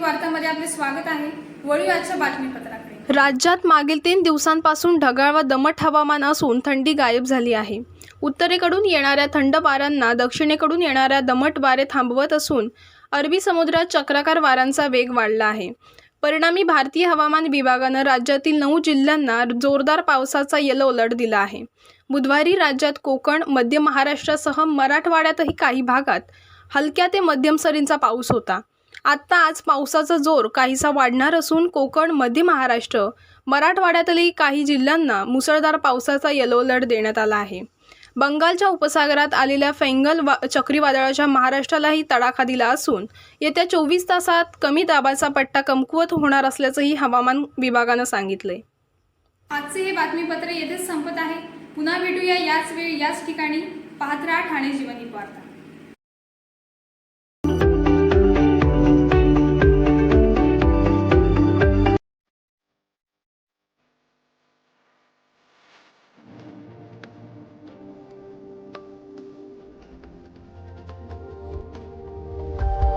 वार्तामध्ये आपले स्वागत आहे. वळू आजच्या बातमीपत्राकडे. राज्यात मागील तीन दिवसांपासून ढगाळ व दमट हवामान असून थंडी गायब झाली आहे. उत्तरेकडून येणाऱ्या थंड वाऱ्यांना दक्षिणेकडून येणाऱ्या दमट वारे थांबवत असून अरबी समुद्रात चक्राकार वाऱ्यांचा वेग वाढला आहे. परिणामी भारतीय हवामान विभागानं राज्यातील नऊ जिल्ह्यांना जोरदार पावसाचा येलो अलर्ट दिला आहे. बुधवारी राज्यात कोकण मध्य महाराष्ट्रासह मराठवाड्यातही काही भागात हलक्या ते मध्यम सरींचा पाऊस होता. आत्ता आज पावसाचा जोर काहीसा वाढणार असून कोकण मध्य महाराष्ट्र मराठवाड्यातही काही जिल्ह्यांना मुसळधार पावसाचा येलो अलर्ट देण्यात आला आहे. बंगालच्या उपसागरात आलेल्या फेंगल वा चक्रीवादळाच्या महाराष्ट्रालाही तडाखा दिला असून येत्या चोवीस तासात कमी दाबाचा पट्टा कमकुवत होणार असल्याचंही हवामान विभागानं सांगितलंय. आजचे हे बातमीपत्र येथेच संपत आहे. पुन्हा भेटूया याच वेळी याच ठिकाणी. पाहत राहा ठाणे जीवनी वार्ता.